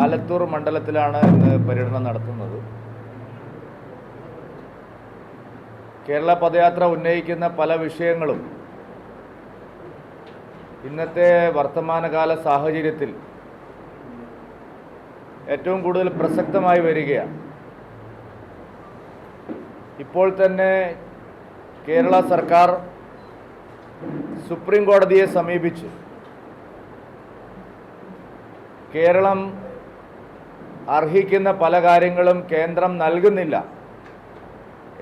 ആലത്തൂർ മണ്ഡലത്തിലാണ് ഇന്ന് പര്യടനം നടത്തുന്നത്. കേരള പദയാത്ര ഉന്നയിക്കുന്ന പല വിഷയങ്ങളും ഇന്നത്തെ വർത്തമാനകാല സാഹചര്യത്തിൽ ഏറ്റവും കൂടുതൽ പ്രസക്തമായി വരികയാണ്. ഇപ്പോൾ തന്നെ കേരള സർക്കാർ സുപ്രീം കോടതിയെ സമീപിച്ച് കേരളം അർഹിക്കുന്ന പല കാര്യങ്ങളും കേന്ദ്രം നൽകുന്നില്ല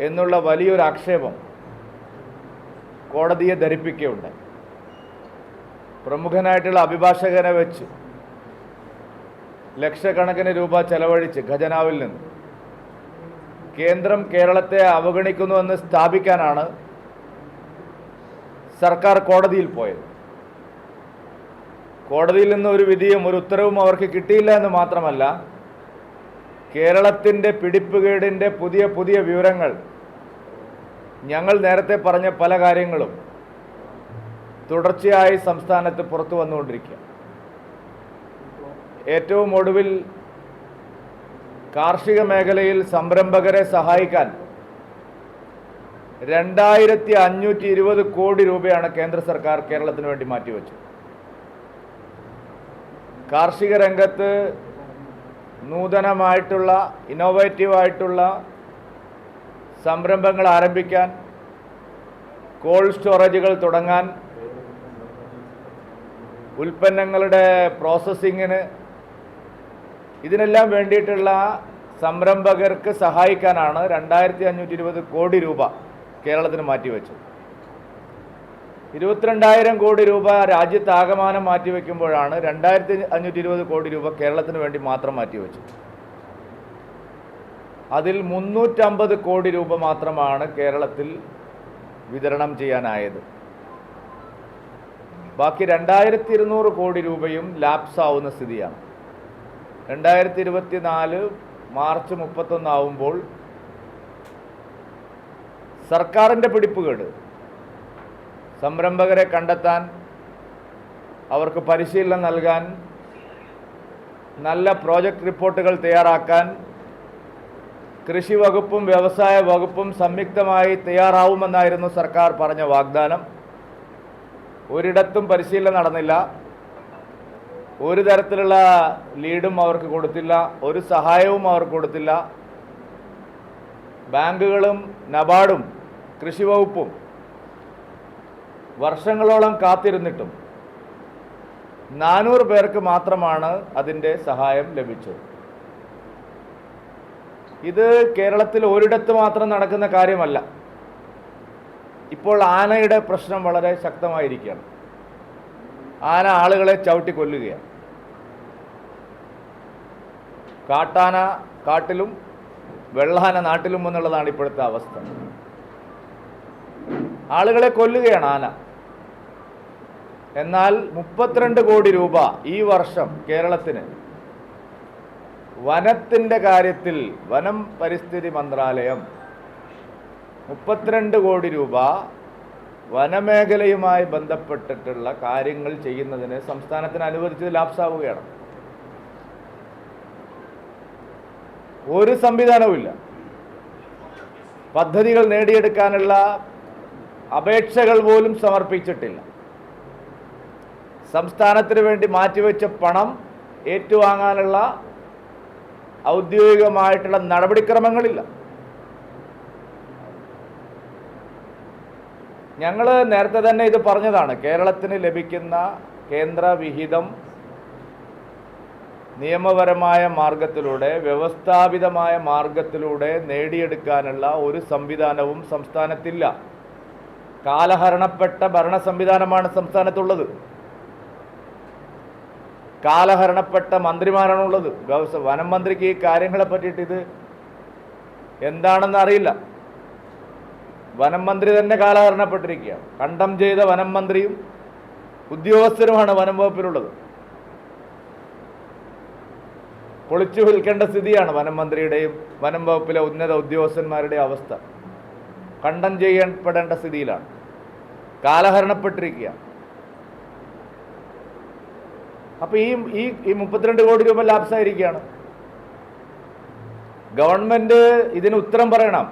എന്നുള്ള വലിയൊരു ആക്ഷേപം കോടതിയെ ധരിപ്പിക്കുകയുണ്ട്. പ്രമുഖനായിട്ടുള്ള അഭിഭാഷകനെ വെച്ച് ലക്ഷക്കണക്കിന് രൂപ ചെലവഴിച്ച് ഖജനാവിൽ നിന്ന് കേന്ദ്രം കേരളത്തെ അവഗണിക്കുന്നുവെന്ന് സ്ഥാപിക്കാനാണ് സർക്കാർ കോടതിയിൽ പോയത്. കോടതിയിൽ നിന്ന് ഒരു വിധിയും ഒരു ഉത്തരവും അവർക്ക് കിട്ടിയില്ല എന്ന് മാത്രമല്ല കേരളത്തിന്റെ പിടിപ്പുകേടിന്റെ പുതിയ പുതിയ വിവരങ്ങൾ ഞങ്ങൾ നേരത്തെ പറഞ്ഞ പല കാര്യങ്ങളും തുടർച്ചയായി സംസ്ഥാനത്ത് പുറത്തു വന്നുകൊണ്ടിരിക്കുക. ഏറ്റവും ഒടുവിൽ കാർഷിക മേഖലയിൽ സംരംഭകരെ സഹായിക്കാൻ രണ്ടായിരത്തി അഞ്ഞൂറ്റി ഇരുപത് കോടി രൂപയാണ് കേന്ദ്ര സർക്കാർ കേരളത്തിന് വേണ്ടി മാറ്റിവെച്ചത്. കാർഷിക രംഗത്ത് നൂതനമായിട്ടുള്ള ഇന്നോവേറ്റീവായിട്ടുള്ള സംരംഭങ്ങൾ ആരംഭിക്കാൻ കോൾഡ് സ്റ്റോറേജുകൾ തുടങ്ങാൻ ഉൽപ്പന്നങ്ങളുടെ പ്രോസസ്സിങ്ങിന് ഇതിനെല്ലാം വേണ്ടിയിട്ടുള്ള സംരംഭകർക്ക് സഹായിക്കാനാണ് രണ്ടായിരത്തി അഞ്ഞൂറ്റി ഇരുപത് കോടി രൂപ കേരളത്തിന് മാറ്റിവെച്ചത്. ഇരുപത്തിരണ്ടായിരം കോടി രൂപ രാജ്യത്താകമാനം മാറ്റിവെക്കുമ്പോഴാണ് രണ്ടായിരത്തി അഞ്ഞൂറ്റി ഇരുപത് കോടി രൂപ കേരളത്തിന് വേണ്ടി മാത്രം മാറ്റിവെച്ചത്. അതിൽ മുന്നൂറ്റമ്പത് കോടി രൂപ മാത്രമാണ് കേരളത്തിൽ വിതരണം ചെയ്യാനായത്. ബാക്കി രണ്ടായിരത്തി ഇരുന്നൂറ് കോടി രൂപയും ലാപ്സ് ആവുന്ന സ്ഥിതിയാണ്. രണ്ടായിരത്തി ഇരുപത്തി നാല് മാർച്ച് മുപ്പത്തൊന്നാവുമ്പോൾ സർക്കാരിന്റെ പിടിപ്പുകേട് സംരംഭകരെ കണ്ടെത്താൻ അവർക്ക് പരിശീലനം നൽകാൻ നല്ല പ്രോജക്റ്റ് റിപ്പോർട്ടുകൾ തയ്യാറാക്കാൻ കൃഷി വകുപ്പും വ്യവസായ വകുപ്പും സംയുക്തമായി തയ്യാറാവുമെന്നായിരുന്നു സർക്കാർ പറഞ്ഞ വാഗ്ദാനം. ഒരിടത്തും പരിശീലനം നടന്നില്ല. ഒരു തരത്തിലുള്ള ലീഡും അവർക്ക് കൊടുത്തില്ല. ഒരു സഹായവും അവർക്ക് കൊടുത്തില്ല. ബാങ്കുകളും നബാർഡും കൃഷി വകുപ്പും വർഷങ്ങളോളം കാത്തിരുന്നിട്ടും നാനൂറ് പേർക്ക് മാത്രമാണ് അതിന്റെ സഹായം ലഭിച്ചത്. ഇത് കേരളത്തിൽ ഒരിടത്ത് മാത്രം നടക്കുന്ന കാര്യമല്ല. ഇപ്പോൾ ആനയുടെ പ്രശ്നം വളരെ ശക്തമായിരിക്കുകയാണ്. ആന ആളുകളെ ചവിട്ടി കൊല്ലുകയാണ്. കാട്ടാന കാട്ടിലും വെള്ളാന നാട്ടിലും എന്നുള്ളതാണ് ഇപ്പോഴത്തെ അവസ്ഥ. ആളുകളെ കൊല്ലുകയാണ് ആന. എന്നാൽ മുപ്പത്തിരണ്ട് കോടി രൂപ ഈ വർഷം കേരളത്തിന്. വനത്തിന്റെ കാര്യത്തിൽ വനം പരിസ്ഥിതി മന്ത്രാലയം മുപ്പത്തിരണ്ട് കോടി രൂപ വനമേഖലയുമായി ബന്ധപ്പെട്ടിട്ടുള്ള കാര്യങ്ങൾ ചെയ്യുന്നതിന് സംസ്ഥാനത്തിന് അനുവദിച്ചത് ലാപ്സാവുകയാണ്. ഒരു സംവിധാനവുമില്ല പദ്ധതികൾ നേടിയെടുക്കാനുള്ള അപേക്ഷകൾ പോലും സമർപ്പിച്ചിട്ടില്ല. സംസ്ഥാനത്തിന് വേണ്ടി മാറ്റിവെച്ച പണം ഏറ്റുവാങ്ങാനുള്ള ഔദ്യോഗികമായിട്ടുള്ള നടപടിക്രമങ്ങളില്ല. ഞങ്ങൾ നേരത്തെ തന്നെ ഇത് പറഞ്ഞതാണ്. കേരളത്തിന് ലഭിക്കുന്ന കേന്ദ്ര വിഹിതം നിയമപരമായ മാർഗത്തിലൂടെ വ്യവസ്ഥാപിതമായ മാർഗത്തിലൂടെ നേടിയെടുക്കാനുള്ള ഒരു സംവിധാനവും സംസ്ഥാനത്തില്ല. കാലഹരണപ്പെട്ട ഭരണ സംവിധാനമാണ് സംസ്ഥാനത്തുള്ളത്. കാലഹരണപ്പെട്ട മന്ത്രിമാരാണുള്ളത്. ഉള്ളത് വനം മന്ത്രിക്ക് ഈ കാര്യങ്ങളെ പറ്റിയിട്ട് ഇത് എന്താണെന്ന് അറിയില്ല. വനം മന്ത്രി തന്നെ കാലഹരണപ്പെട്ടിരിക്കുകയാണ്. കണ്ടം ചെയ്ത വനം മന്ത്രിയും ഉദ്യോഗസ്ഥരുമാണ് വനം വകുപ്പിലുള്ളത്. പൊളിച്ചു വിൽക്കേണ്ട സ്ഥിതിയാണ് വനം മന്ത്രിയുടെയും വനം വകുപ്പിലെ ഉന്നത ഉദ്യോഗസ്ഥന്മാരുടെയും അവസ്ഥ. കണ്ടം ചെയ്യപ്പെടേണ്ട സ്ഥിതിയിലാണ്. കാലഹരണപ്പെട്ടിരിക്കുക അപ്പോൾ ഈ ഈ ഈ മുപ്പത്തിരണ്ട് കോടി രൂപ ലാപ്സ് ലാപ്സായിരിക്കുകയാണ്. ഗവൺമെന്റ് ഇതിന് ഉത്തരം പറയണം.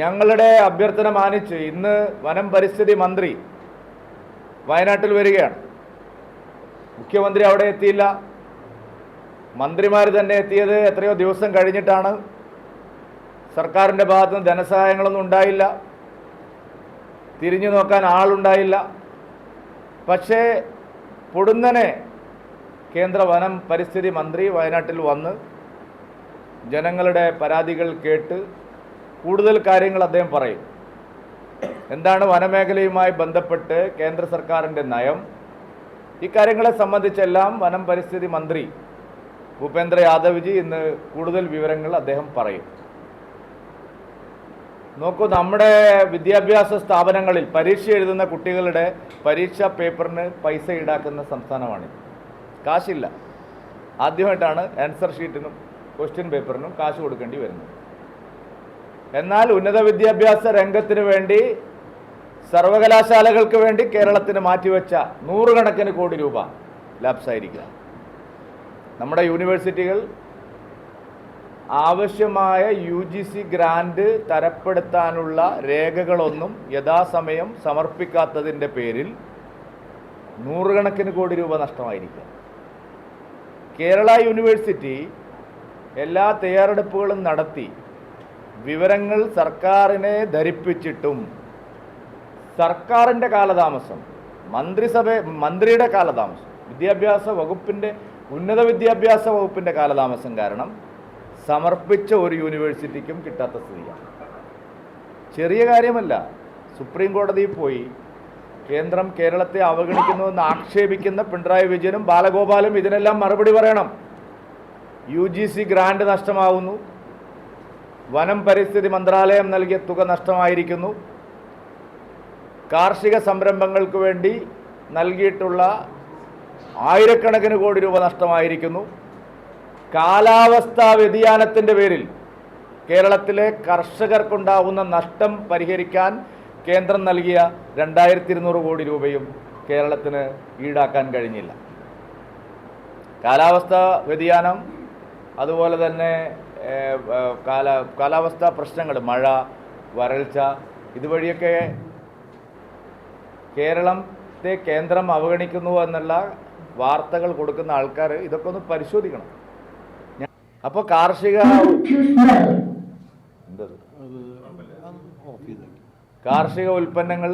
ഞങ്ങളുടെ അഭ്യർത്ഥന മാനിച്ച് ഇന്ന് വനം പരിസ്ഥിതി മന്ത്രി വയനാട്ടിൽ വരികയാണ്. മുഖ്യമന്ത്രി അവിടെ എത്തിയില്ല. മന്ത്രിമാർ തന്നെ എത്തിയത് എത്രയോ ദിവസം കഴിഞ്ഞിട്ടാണ്. സർക്കാരിന്റെ ഭാഗത്ത് നിന്ന് ധനസഹായങ്ങളൊന്നും ഉണ്ടായില്ല. തിരിഞ്ഞു നോക്കാൻ ആളുണ്ടായില്ല. പക്ഷേ പൊടുന്നനെ കേന്ദ്ര വനം പരിസ്ഥിതി മന്ത്രി വയനാട്ടിൽ വന്ന് ജനങ്ങളുടെ പരാതികൾ കേട്ട് കൂടുതൽ കാര്യങ്ങൾ അദ്ദേഹം പറയും. എന്താണ് വനമേഖലയുമായി ബന്ധപ്പെട്ട് കേന്ദ്ര സർക്കാരിന്റെ നയം? ഇക്കാര്യങ്ങളെ സംബന്ധിച്ചെല്ലാം വനം പരിസ്ഥിതി മന്ത്രി ഭൂപേന്ദ്ര യാദവ്ജി ഇന്ന് കൂടുതൽ വിവരങ്ങൾ അദ്ദേഹം പറയും. നോക്കൂ നമ്മുടെ വിദ്യാഭ്യാസ സ്ഥാപനങ്ങളിൽ പരീക്ഷ എഴുതുന്ന കുട്ടികളുടെ പരീക്ഷാ പേപ്പറിന് പൈസ ഈടാക്കുന്ന സംസ്ഥാനമാണ്. കാശില്ല. ആദ്യമായിട്ടാണ് ആൻസർ ഷീറ്റിനും ക്വസ്റ്റ്യൻ പേപ്പറിനും കാശ് കൊടുക്കേണ്ടി വരുന്നത്. എന്നാൽ ഉന്നത വിദ്യാഭ്യാസ രംഗത്തിന് വേണ്ടി സർവകലാശാലകൾക്ക് വേണ്ടി കേരളത്തിന് മാറ്റിവെച്ച നൂറുകണക്കിന് കോടി രൂപ ലാപ്സായിരിക്കുക. നമ്മുടെ യൂണിവേഴ്സിറ്റികൾ ആവശ്യമായ യു ജി സി ഗ്രാൻഡ് തരപ്പെടുത്താനുള്ള രേഖകളൊന്നും യഥാസമയം സമർപ്പിക്കാത്തതിന്റെ പേരിൽ നൂറുകണക്കിന് കോടി രൂപ നഷ്ടമായിരിക്കുക കേരള യൂണിവേഴ്സിറ്റി എല്ലാ തയ്യാറെടുപ്പുകളും നടത്തി വിവരങ്ങൾ സർക്കാരിനെ ധരിപ്പിച്ചിട്ടും സർക്കാരിന്റെ കാലതാമസം മന്ത്രിസഭ മന്ത്രിയുടെ കാലതാമസം വിദ്യാഭ്യാസ വകുപ്പിന്റെ ഉന്നത വിദ്യാഭ്യാസ വകുപ്പിന്റെ കാലതാമസം കാരണം സമർപ്പിച്ച ഒരു യൂണിവേഴ്സിറ്റിക്കും കിട്ടാത്ത സ്ഥിതിയാണ്. ചെറിയ കാര്യമല്ല. സുപ്രീം കോടതിയിൽ പോയി കേന്ദ്രം കേരളത്തെ അവഗണിക്കുന്നുവെന്ന് ആക്ഷേപിക്കുന്ന പിണറായി വിജയനും ബാലഗോപാലും ഇതിനെല്ലാം മറുപടി പറയണം. യു ജി സി ഗ്രാൻഡ് നഷ്ടമാവുന്നു. വനം പരിസ്ഥിതി മന്ത്രാലയം നൽകിയ തുക നഷ്ടമായിരിക്കുന്നു. കാർഷിക സംരംഭങ്ങൾക്ക് വേണ്ടി നൽകിയിട്ടുള്ള ആയിരക്കണക്കിന് കോടി രൂപ നഷ്ടമായിരിക്കുന്നു. കാലാവസ്ഥാ വ്യതിയാനത്തിന്റെ പേരിൽ കേരളത്തിലെ കർഷകർക്കുണ്ടാവുന്ന നഷ്ടം പരിഹരിക്കാൻ കേന്ദ്രം നൽകിയ രണ്ടായിരത്തി ഇരുന്നൂറ് കോടി രൂപയും കേരളത്തിന് ഈടാക്കാൻ കഴിഞ്ഞില്ല. കാലാവസ്ഥാ വ്യതിയാനം അതുപോലെ തന്നെ കാല കാലാവസ്ഥാ പ്രശ്നങ്ങൾ മഴ വരൾച്ച ഇതുവഴിയൊക്കെ കേരളത്തെ കേന്ദ്രം അവഗണിക്കുന്നു എന്നുള്ള വാർത്തകൾ കൊടുക്കുന്ന ആൾക്കാർ ഇതൊക്കെ ഒന്ന് പരിശോധിക്കണം. അപ്പോൾ കാർഷിക? കാർഷിക ഉൽപ്പന്നങ്ങൾ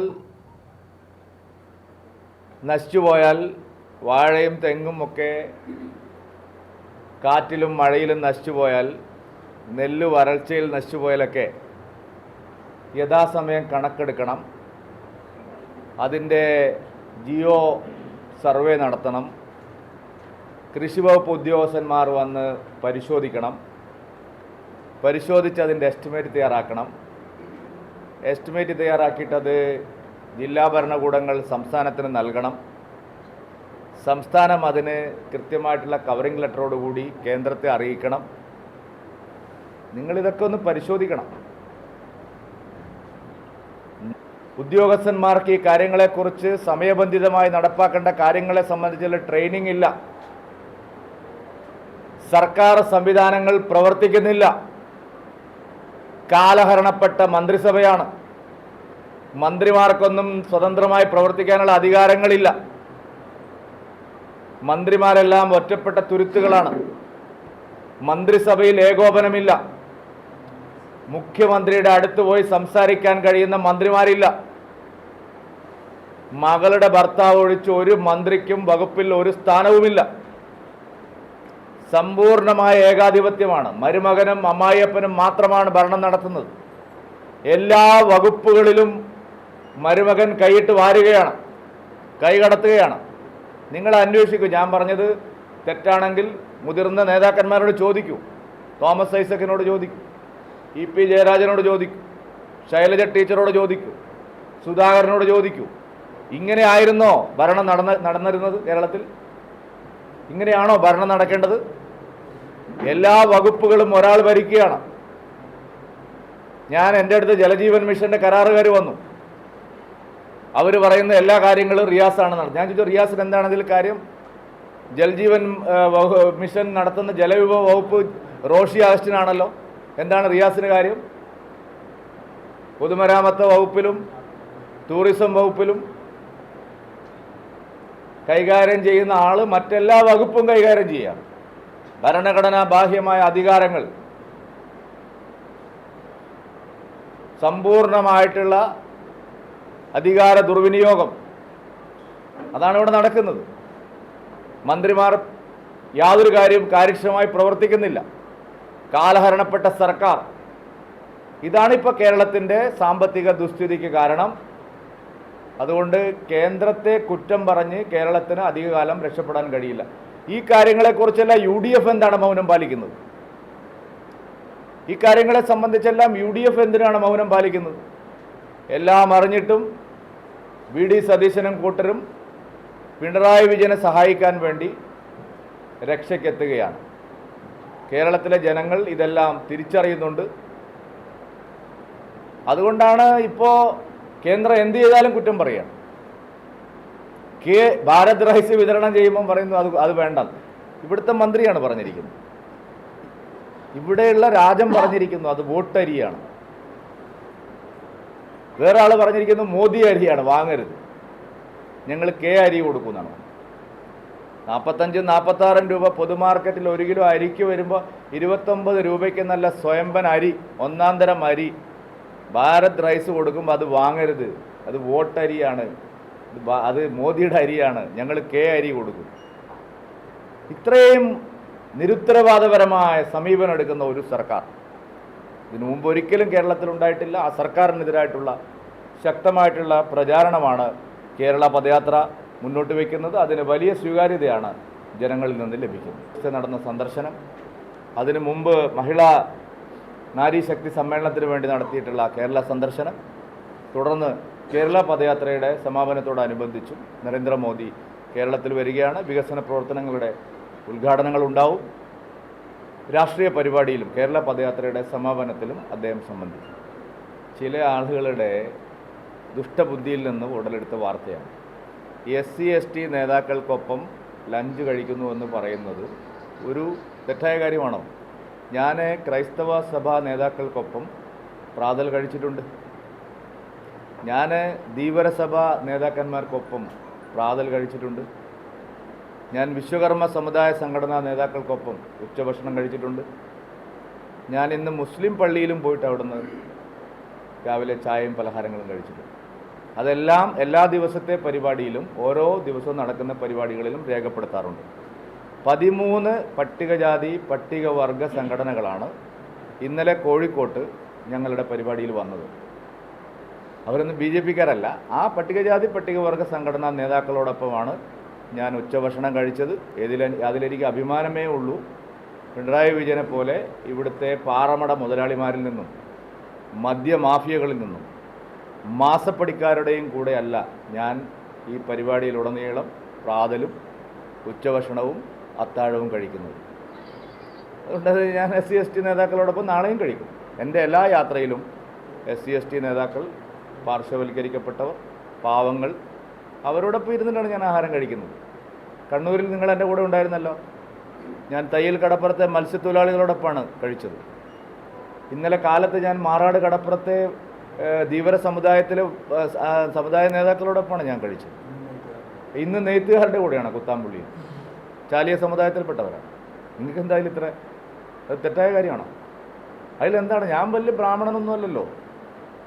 നശിച്ചു പോയാൽ വാഴയും തെങ്ങും ഒക്കെ കാറ്റിലും മഴയിലും നശിച്ചു പോയാൽ നെല്ല് വരൾച്ചയിൽ നശിച്ചു പോയാലൊക്കെ യഥാസമയം കണക്കെടുക്കണം അതിന്റെ ജിയോ സർവേ നടത്തണം കൃഷി വകുപ്പ് ഉദ്യോഗസ്ഥന്മാർ വന്ന് പരിശോധിക്കണം. പരിശോധിച്ച് അതിന്റെ എസ്റ്റിമേറ്റ് തയ്യാറാക്കണം. എസ്റ്റിമേറ്റ് തയ്യാറാക്കിയിട്ടത് ജില്ലാ ഭരണകൂടങ്ങൾ സംസ്ഥാനത്തിന് നൽകണം. സംസ്ഥാനം അതിന് കൃത്യമായിട്ടുള്ള കവറിംഗ് ലെറ്ററോടുകൂടി കേന്ദ്രത്തെ അറിയിക്കണം. നിങ്ങളിതൊക്കെ ഒന്ന് പരിശോധിക്കണം. ഉദ്യോഗസ്ഥന്മാർക്ക് ഈ കാര്യങ്ങളെക്കുറിച്ച് സമയബന്ധിതമായി നടപ്പാക്കേണ്ട കാര്യങ്ങളെ സംബന്ധിച്ചുള്ള ട്രെയിനിങ് ഇല്ല. സർക്കാർ സംവിധാനങ്ങൾ പ്രവർത്തിക്കുന്നില്ല. കാലഹരണപ്പെട്ട മന്ത്രിസഭയാണ്. മന്ത്രിമാർക്കൊന്നും സ്വതന്ത്രമായി പ്രവർത്തിക്കാനുള്ള അധികാരങ്ങളില്ല. മന്ത്രിമാരെല്ലാം ഒറ്റപ്പെട്ട തുരുത്തുകളാണ്. മന്ത്രിസഭയിൽ ഏകോപനമില്ല. മുഖ്യമന്ത്രിയുടെ അടുത്ത് പോയി സംസാരിക്കാൻ കഴിയുന്ന മന്ത്രിമാരില്ല. മകളുടെ ഭർത്താവ് ഒഴിച്ച് ഒരു മന്ത്രിക്കും വകുപ്പിൽ ഒരു സ്ഥാനവുമില്ല. സമ്പൂർണമായ ഏകാധിപത്യമാണ്. മരുമകനും അമ്മായിയപ്പനും മാത്രമാണ് ഭരണം നടത്തുന്നത്. എല്ലാ വകുപ്പുകളിലും മരുമകൻ കൈയിട്ട് വാരുകയാണ് കൈകടത്തുകയാണ് നിങ്ങൾ അന്വേഷിക്കൂ. ഞാൻ പറഞ്ഞത് തെറ്റാണെങ്കിൽ മുതിർന്ന നേതാക്കന്മാരോട് ചോദിക്കൂ. തോമസ് ഐസക്കിനോട് ചോദിക്കൂ. ഇ പി ജയരാജനോട് ചോദിക്കൂ. ശൈലജ ടീച്ചറോട് ചോദിക്കൂ. സുധാകരനോട് ചോദിക്കൂ. ഇങ്ങനെ ആയിരുന്നോ ഭരണം നടന്ന നടന്നിരുന്നത് കേരളത്തിൽ? ഇങ്ങനെയാണോ ഭരണം നടക്കേണ്ടത്? എല്ലാ വകുപ്പുകളും ഒരാൾ ഭരിക്കുകയാണ്. ഞാൻ എന്റെ അടുത്ത് ജലജീവൻ മിഷന്റെ കരാറുകാർ വന്നു. അവർ പറയുന്ന എല്ലാ കാര്യങ്ങളും റിയാസാണ് നടത്തുന്നത് ഞാൻ ചോദിച്ചു റിയാസിന് എന്താണ് ഇതിൽ കാര്യം? ജൽജീവൻ മിഷൻ നടത്തുന്ന ജലവിഭവ വകുപ്പ് റോഷി ആഗസ്റ്റിനാണല്ലോ. എന്താണ് റിയാസിന് കാര്യം? പൊതുമരാമത്ത് വകുപ്പിലും ടൂറിസം വകുപ്പിലും കൈകാര്യം ചെയ്യുന്ന ആൾ മറ്റെല്ലാ വകുപ്പും കൈകാര്യം ചെയ്യാം. ഭരണഘടനാ ബാഹ്യമായ അധികാരങ്ങൾ സമ്പൂർണമായിട്ടുള്ള അധികാര ദുർവിനിയോഗം. അതാണ് ഇവിടെ നടക്കുന്നത്. മന്ത്രിമാർ യാതൊരു കാര്യവും കാര്യക്ഷമമായി പ്രവർത്തിക്കുന്നില്ല. കാലഹരണപ്പെട്ട സർക്കാർ. ഇതാണിപ്പോൾ കേരളത്തിന്റെ സാമ്പത്തിക ദുസ്ഥിതിക്ക് കാരണം. അതുകൊണ്ട് കേന്ദ്രത്തെ കുറ്റം പറഞ്ഞ് കേരളത്തിന് അധികകാലം രക്ഷപ്പെടാൻ കഴിയില്ല. ഈ കാര്യങ്ങളെക്കുറിച്ചെല്ലാം യു ഡി എഫ് എന്താണ് മൗനം പാലിക്കുന്നത്? ഈ കാര്യങ്ങളെ സംബന്ധിച്ചെല്ലാം യു ഡി എഫ് എന്തിനാണ് മൗനം പാലിക്കുന്നത്? എല്ലാം അറിഞ്ഞിട്ടും വി ഡി സതീശനും കൂട്ടരും പിണറായി വിജയനെ സഹായിക്കാൻ വേണ്ടി രക്ഷയ്ക്കെത്തുകയാണ്. കേരളത്തിലെ ജനങ്ങൾ ഇതെല്ലാം തിരിച്ചറിയുന്നുണ്ട്. അതുകൊണ്ടാണ് ഇപ്പോൾ കേന്ദ്രം എന്ത് ചെയ്താലും കുറ്റം പറയുകയാണ്. കെ ഭാരത് റൈസ് വിതരണം ചെയ്യുമ്പം പറയുന്നു അത് അത് വേണ്ട. ഇവിടുത്തെ മന്ത്രിയാണ് പറഞ്ഞിരിക്കുന്നത്. ഇവിടെയുള്ള രാജൻ പറഞ്ഞിരിക്കുന്നു അത് വോട്ടരിയാണ്. വേറെ ആൾ പറഞ്ഞിരിക്കുന്നു മോദി അരിയാണ് വാങ്ങരുത്. ഞങ്ങൾ കെ അരി കൊടുക്കുന്നതാണ്. നാൽപ്പത്തഞ്ചും നാൽപ്പത്താറും രൂപ പൊതുമാർക്കറ്റിൽ ഒരു കിലോ അരിക്ക് വരുമ്പോൾ ഇരുപത്തൊമ്പത് രൂപയ്ക്ക് നല്ല സ്വയംഭൻ അരി ഒന്നാം തരം അരി. ഭാരത് റൈസ് കൊടുക്കുമ്പോൾ അത് വാങ്ങരുത്. അത് വോട്ടരിയാണ്. അത് മോദിയുടെ അരിയാണ്. ഞങ്ങൾ കെ അരി കൊടുക്കും. ഇത്രയും നിരുത്തരവാദപരമായ സമീപനം എടുക്കുന്ന ഒരു സർക്കാർ. ഇതിനു മുമ്പ് ഒരിക്കലും കേരളത്തിൽ ഉണ്ടായിട്ടില്ല. ആ സർക്കാരിനെതിരായിട്ടുള്ള ശക്തമായിട്ടുള്ള പ്രചാരണമാണ് കേരള പദയാത്ര മുന്നോട്ട് വയ്ക്കുന്നത് അതിന് വലിയ സ്വീകാര്യതയാണ് ജനങ്ങളിൽ നിന്ന് ലഭിക്കുന്നത്. നടന്ന സന്ദർശനം അതിനു മുമ്പ് മഹിളാ നാരീശക്തി സമ്മേളനത്തിന് വേണ്ടി നടത്തിയിട്ടുള്ള കേരള സന്ദർശനം തുടർന്ന് കേരള പദയാത്രയുടെ സമാപനത്തോടനുബന്ധിച്ചും നരേന്ദ്രമോദി കേരളത്തിൽ വരികയാണ്. വികസന പ്രവർത്തനങ്ങളുടെ ഉദ്ഘാടനങ്ങൾ ഉണ്ടാവും. രാഷ്ട്രീയ പരിപാടിയിലും കേരള പദയാത്രയുടെ സമാപനത്തിലും അദ്ദേഹം സംബന്ധിച്ചു. ചില ആളുകളുടെ ദുഷ്ടബുദ്ധിയിൽ നിന്ന് ഉടലെടുത്ത വാർത്തയാണ്. എസ് സി എസ് ടി നേതാക്കൾക്കൊപ്പം ലഞ്ച് കഴിക്കുന്നു എന്ന് പറയുന്നത് ഒരു തെറ്റായ കാര്യമാണോ? ഞാൻ ക്രൈസ്തവ സഭാ നേതാക്കൾക്കൊപ്പം പ്രാതൽ കഴിച്ചിട്ടുണ്ട്. ഞാൻ ധീവരസഭ നേതാക്കന്മാർക്കൊപ്പം പ്രാതൽ കഴിച്ചിട്ടുണ്ട്. ഞാൻ വിശ്വകർമ്മ സമുദായ സംഘടനാ നേതാക്കൾക്കൊപ്പം ഉച്ചഭക്ഷണം കഴിച്ചിട്ടുണ്ട്. ഞാൻ ഇന്ന് മുസ്ലിം പള്ളിയിലും പോയിട്ട് അവിടുന്ന് രാവിലെ ചായയും പലഹാരങ്ങളും കഴിച്ചിട്ടുണ്ട്. അതെല്ലാം എല്ലാ ദിവസത്തെ പരിപാടിയിലും ഓരോ ദിവസവും നടക്കുന്ന പരിപാടികളിലും രേഖപ്പെടുത്താറുണ്ട്. പതിമൂന്ന് പട്ടികജാതി പട്ടികവർഗ സംഘടനകളാണ് ഇന്നലെ കോഴിക്കോട്ട് ഞങ്ങളുടെ പരിപാടിയിൽ വന്നത്. അവരൊന്നും ബി ജെ പിക്കാരല്ല. ആ പട്ടികജാതി പട്ടികവർഗ സംഘടനാ നേതാക്കളോടൊപ്പമാണ് ഞാൻ ഉച്ചഭക്ഷണം കഴിച്ചത്. ഇതിൽ അതിലെനിക്ക് അഭിമാനമേ ഉള്ളൂ. പിണറായി വിജയനെ പോലെ ഇവിടുത്തെ പാറമട മുതലാളിമാരിൽ നിന്നും മദ്യമാഫിയകളിൽ നിന്നും മാസപ്പടിക്കാരുടെയും കൂടെ അല്ല ഞാൻ ഈ പരിപാടിയിലുടനീളം പ്രാതലും ഉച്ചഭക്ഷണവും അത്താഴവും കഴിക്കുന്നത്. അതുകൊണ്ട് ഞാൻ എസ് സി എസ് ടി നേതാക്കളോടൊപ്പം നാളെയും കഴിക്കും. എന്റെ എല്ലാ യാത്രയിലും എസ് സി എസ് ടി നേതാക്കൾ പാർശ്വവൽക്കരിക്കപ്പെട്ടവർ പാവങ്ങൾ അവരോടൊപ്പം ഇരുന്നിട്ടാണ് ഞാൻ ആഹാരം കഴിക്കുന്നത്. കണ്ണൂരിൽ നിങ്ങൾ എന്റെ കൂടെ ഉണ്ടായിരുന്നല്ലോ. ഞാൻ തയ്യൽ കടപ്പുറത്തെ മത്സ്യത്തൊഴിലാളികളോടൊപ്പമാണ് കഴിച്ചത്. ഇന്നലെ കാലത്ത് ഞാൻ മാറാട് കടപ്പുറത്തെ ധീവര സമുദായത്തിലെ സമുദായ നേതാക്കളോടൊപ്പമാണ് ഞാൻ കഴിച്ചത്. ഇന്ന് നെയ്ത്തുകാരുടെ കൂടെയാണ് കുത്താമ്പുള്ളി. ചാലിയ സമുദായത്തിൽപ്പെട്ടവരാണ്. നിങ്ങൾക്ക് എന്തായാലും ഇത്ര തെറ്റായ കാര്യമാണോ? അതിലെന്താണ്? ഞാൻ വലിയ ബ്രാഹ്മണനൊന്നും അല്ലല്ലോ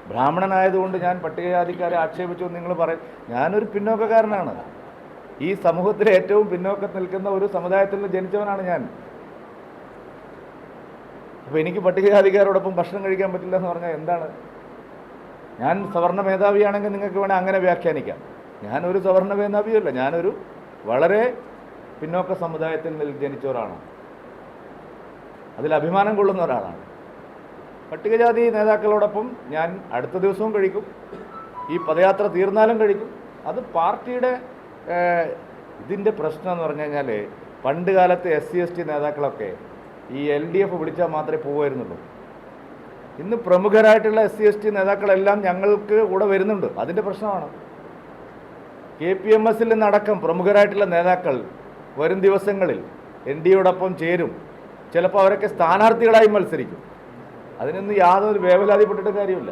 ബ്രാഹ്മണനായതുകൊണ്ട് ഞാൻ പട്ടികജാതിക്കാരെ ആക്ഷേപിച്ചു നിങ്ങൾ പറയും. ഞാനൊരു പിന്നോക്കക്കാരനാണ്. ഈ സമൂഹത്തിലെ ഏറ്റവും പിന്നോക്കം നിൽക്കുന്ന ഒരു സമുദായത്തിൽ ജനിച്ചവനാണ് ഞാൻ. അപ്പോൾ എനിക്ക് പട്ടികജാതിക്കാരോടൊപ്പം ഭക്ഷണം കഴിക്കാൻ പറ്റില്ല എന്ന് പറഞ്ഞാൽ എന്താണ്? ഞാൻ സവർണ മേധാവിയാണെങ്കിൽ നിങ്ങൾക്ക് വേണേൽ അങ്ങനെ വ്യാഖ്യാനിക്കാം. ഞാനൊരു സവർണ മേധാവിയല്ല ഞാനൊരു വളരെ പിന്നോക്ക സമുദായത്തിൽ നിന്ന് ജനിച്ച ഒരാളാണ് അതിൽ അഭിമാനം കൊള്ളുന്ന ഒരാളാണ്. പട്ടികജാതി നേതാക്കളോടൊപ്പം ഞാൻ അടുത്ത ദിവസവും കഴിക്കും. ഈ പദയാത്ര തീർന്നാലും കഴിക്കും. അത് പാർട്ടിയുടെ ഇതിന്റെ പ്രശ്നം എന്ന് പറഞ്ഞു കഴിഞ്ഞാൽ പണ്ട് കാലത്ത് എസ് സി എസ് ടി നേതാക്കളൊക്കെ ഈ എൽ ഡി എഫ് വിളിച്ചാൽ മാത്രമേ പോകുമായിരുന്നുള്ളൂ ഇന്ന് പ്രമുഖരായിട്ടുള്ള എസ് സി എസ് ടി നേതാക്കളെല്ലാം ഞങ്ങൾക്ക് കൂടെ വരുന്നുണ്ട്. അതിന്റെ പ്രശ്നമാണ്. കെ പി എം എസിൽ നിന്നടക്കം പ്രമുഖരായിട്ടുള്ള നേതാക്കൾ വരും ദിവസങ്ങളിൽ എൻ ഡി എയോടൊപ്പം ചേരും. ചിലപ്പോൾ അവരൊക്കെ സ്ഥാനാർത്ഥികളായി മത്സരിക്കും. അതിനൊന്നും യാതൊരു വേവലാതിപ്പെട്ടിട്ട് കാര്യമില്ല.